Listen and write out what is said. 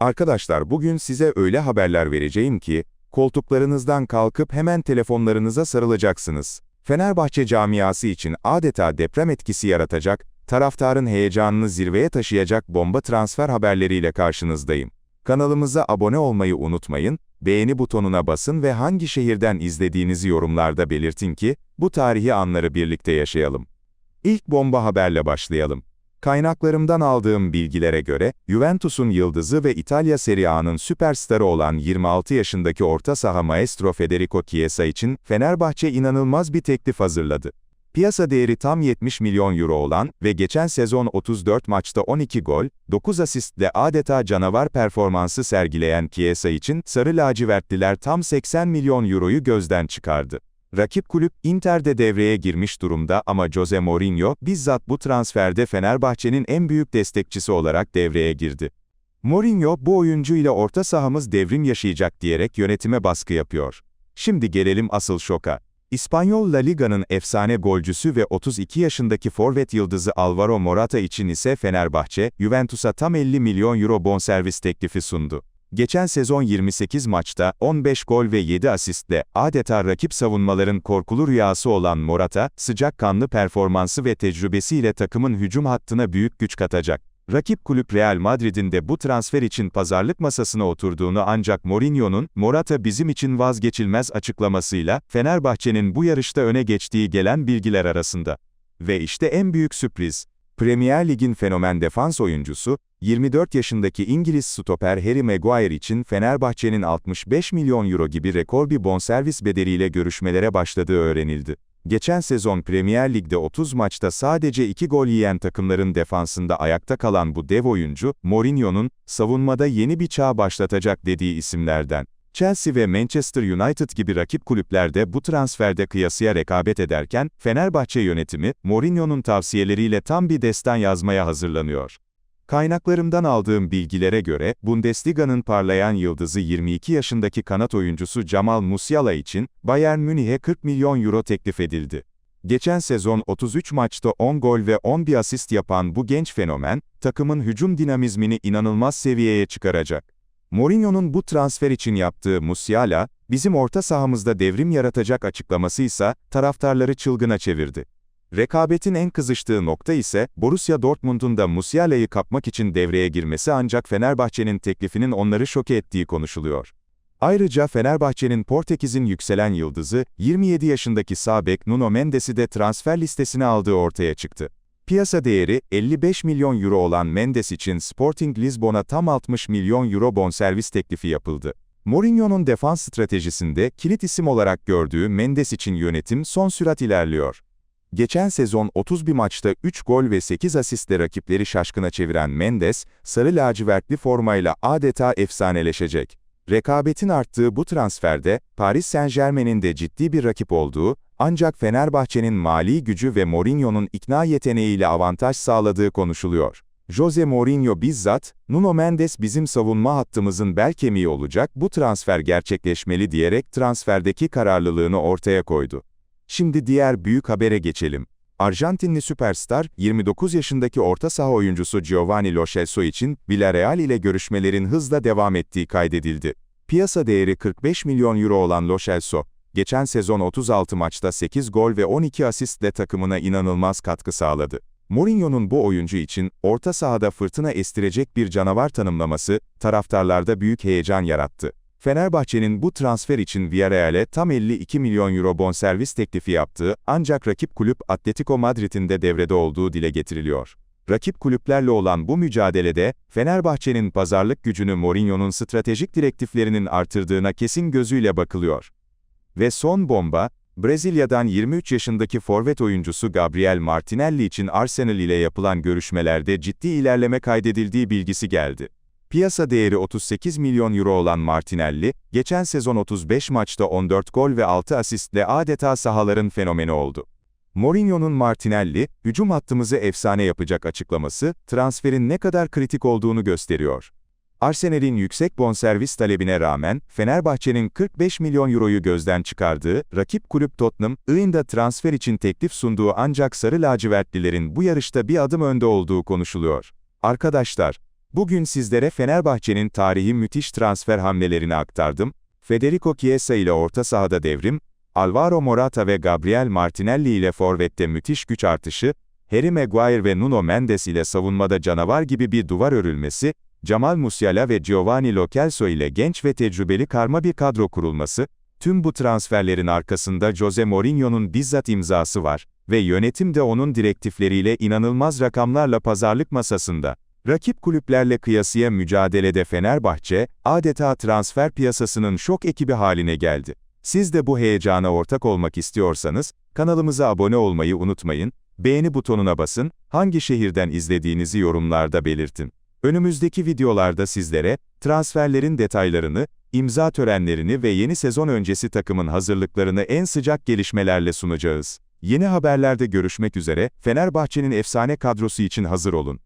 Arkadaşlar bugün size öyle haberler vereceğim ki, koltuklarınızdan kalkıp hemen telefonlarınıza sarılacaksınız. Fenerbahçe camiası için adeta deprem etkisi yaratacak, taraftarın heyecanını zirveye taşıyacak bomba transfer haberleriyle karşınızdayım. Kanalımıza abone olmayı unutmayın, beğeni butonuna basın ve hangi şehirden izlediğinizi yorumlarda belirtin ki, bu tarihi anları birlikte yaşayalım. İlk bomba haberle başlayalım. Kaynaklarımdan aldığım bilgilere göre, Juventus'un yıldızı ve İtalya Serie A'nın süperstarı olan 26 yaşındaki orta saha maestro Federico Chiesa için Fenerbahçe inanılmaz bir teklif hazırladı. Piyasa değeri tam 70 milyon euro olan ve geçen sezon 34 maçta 12 gol, 9 asistle adeta canavar performansı sergileyen Chiesa için Sarı lacivertliler tam 80 milyon euroyu gözden çıkardı. Rakip kulüp Inter'de devreye girmiş durumda ama Jose Mourinho bizzat bu transferde Fenerbahçe'nin en büyük destekçisi olarak devreye girdi. Mourinho bu oyuncu ile orta sahamız devrim yaşayacak diyerek yönetime baskı yapıyor. Şimdi gelelim asıl şoka. İspanyol La Liga'nın efsane golcüsü ve 32 yaşındaki forvet yıldızı Alvaro Morata için ise Fenerbahçe, Juventus'a tam 50 milyon euro bonservis teklifi sundu. Geçen sezon 28 maçta 15 gol ve 7 asistle adeta rakip savunmaların korkulu rüyası olan Morata, sıcakkanlı performansı ve tecrübesiyle takımın hücum hattına büyük güç katacak. Rakip kulüp Real Madrid'in de bu transfer için pazarlık masasına oturduğunu ancak Mourinho'nun, Morata bizim için vazgeçilmez açıklamasıyla, Fenerbahçe'nin bu yarışta öne geçtiği gelen bilgiler arasında. Ve işte en büyük sürpriz. Premier Lig'in fenomen defans oyuncusu, 24 yaşındaki İngiliz stoper Harry Maguire için Fenerbahçe'nin 65 milyon euro gibi rekor bir bonservis bedeliyle görüşmelere başladığı öğrenildi. Geçen sezon Premier Lig'de 30 maçta sadece 2 gol yiyen takımların defansında ayakta kalan bu dev oyuncu, Mourinho'nun, savunmada yeni bir çağ başlatacak dediği isimlerden. Chelsea ve Manchester United gibi rakip kulüplerde bu transferde kıyasıya rekabet ederken, Fenerbahçe yönetimi, Mourinho'nun tavsiyeleriyle tam bir destan yazmaya hazırlanıyor. Kaynaklarımdan aldığım bilgilere göre, Bundesliga'nın parlayan yıldızı 22 yaşındaki kanat oyuncusu Jamal Musiala için, Bayern Münih'e 40 milyon euro teklif edildi. Geçen sezon 33 maçta 10 gol ve 11 asist yapan bu genç fenomen, takımın hücum dinamizmini inanılmaz seviyeye çıkaracak. Mourinho'nun bu transfer için yaptığı Musiala, bizim orta sahamızda devrim yaratacak açıklaması ise taraftarları çılgına çevirdi. Rekabetin en kızıştığı nokta ise, Borussia Dortmund'un da Musiala'yı kapmak için devreye girmesi ancak Fenerbahçe'nin teklifinin onları şoke ettiği konuşuluyor. Ayrıca Fenerbahçe'nin Portekiz'in yükselen yıldızı, 27 yaşındaki sağ bek Nuno Mendes'i de transfer listesine aldığı ortaya çıktı. Piyasa değeri 55 milyon euro olan Mendes için Sporting Lisbon'a tam 60 milyon euro bonservis teklifi yapıldı. Mourinho'nun defans stratejisinde kilit isim olarak gördüğü Mendes için yönetim son sürat ilerliyor. Geçen sezon 31 maçta 3 gol ve 8 asistle rakipleri şaşkına çeviren Mendes, sarı lacivertli formayla adeta efsaneleşecek. Rekabetin arttığı bu transferde, Paris Saint-Germain'in de ciddi bir rakip olduğu, ancak Fenerbahçe'nin mali gücü ve Mourinho'nun ikna yeteneğiyle avantaj sağladığı konuşuluyor. Jose Mourinho bizzat, Nuno Mendes bizim savunma hattımızın bel kemiği olacak, bu transfer gerçekleşmeli diyerek transferdeki kararlılığını ortaya koydu. Şimdi diğer büyük habere geçelim. Arjantinli süperstar, 29 yaşındaki orta saha oyuncusu Giovanni Lo Celso için Villarreal ile görüşmelerin hızla devam ettiği kaydedildi. Piyasa değeri 45 milyon euro olan Lo Celso, geçen sezon 36 maçta 8 gol ve 12 asistle takımına inanılmaz katkı sağladı. Mourinho'nun bu oyuncu için orta sahada fırtına estirecek bir canavar tanımlaması taraftarlarda büyük heyecan yarattı. Fenerbahçe'nin bu transfer için Villarreal'e tam 52 milyon euro bonservis teklifi yaptığı, ancak rakip kulüp Atletico Madrid'in de devrede olduğu dile getiriliyor. Rakip kulüplerle olan bu mücadelede, Fenerbahçe'nin pazarlık gücünü Mourinho'nun stratejik direktiflerinin artırdığına kesin gözüyle bakılıyor. Ve son bomba, Brezilya'dan 23 yaşındaki forvet oyuncusu Gabriel Martinelli için Arsenal ile yapılan görüşmelerde ciddi ilerleme kaydedildiği bilgisi geldi. Piyasa değeri 38 milyon euro olan Martinelli, geçen sezon 35 maçta 14 gol ve 6 asistle adeta sahaların fenomeni oldu. Mourinho'nun Martinelli, hücum hattımızı efsane yapacak açıklaması, transferin ne kadar kritik olduğunu gösteriyor. Arsenal'in yüksek bonservis talebine rağmen, Fenerbahçe'nin 45 milyon euroyu gözden çıkardığı, rakip kulüp Tottenham, ığında transfer için teklif sunduğu ancak sarı lacivertlilerin bu yarışta bir adım önde olduğu konuşuluyor. Arkadaşlar, Bugün sizlere Fenerbahçe'nin tarihi müthiş transfer hamlelerini aktardım. Federico Chiesa ile orta sahada devrim, Alvaro Morata ve Gabriel Martinelli ile forvette müthiş güç artışı, Harry Maguire ve Nuno Mendes ile savunmada canavar gibi bir duvar örülmesi, Jamal Musiala ve Giovanni Lo Celso ile genç ve tecrübeli karma bir kadro kurulması, tüm bu transferlerin arkasında Jose Mourinho'nun bizzat imzası var ve yönetim de onun direktifleriyle inanılmaz rakamlarla pazarlık masasında. Rakip kulüplerle kıyasıya mücadelede Fenerbahçe, adeta transfer piyasasının şok ekibi haline geldi. Siz de bu heyecana ortak olmak istiyorsanız, kanalımıza abone olmayı unutmayın, beğeni butonuna basın, hangi şehirden izlediğinizi yorumlarda belirtin. Önümüzdeki videolarda sizlere, transferlerin detaylarını, imza törenlerini ve yeni sezon öncesi takımın hazırlıklarını en sıcak gelişmelerle sunacağız. Yeni haberlerde görüşmek üzere, Fenerbahçe'nin efsane kadrosu için hazır olun.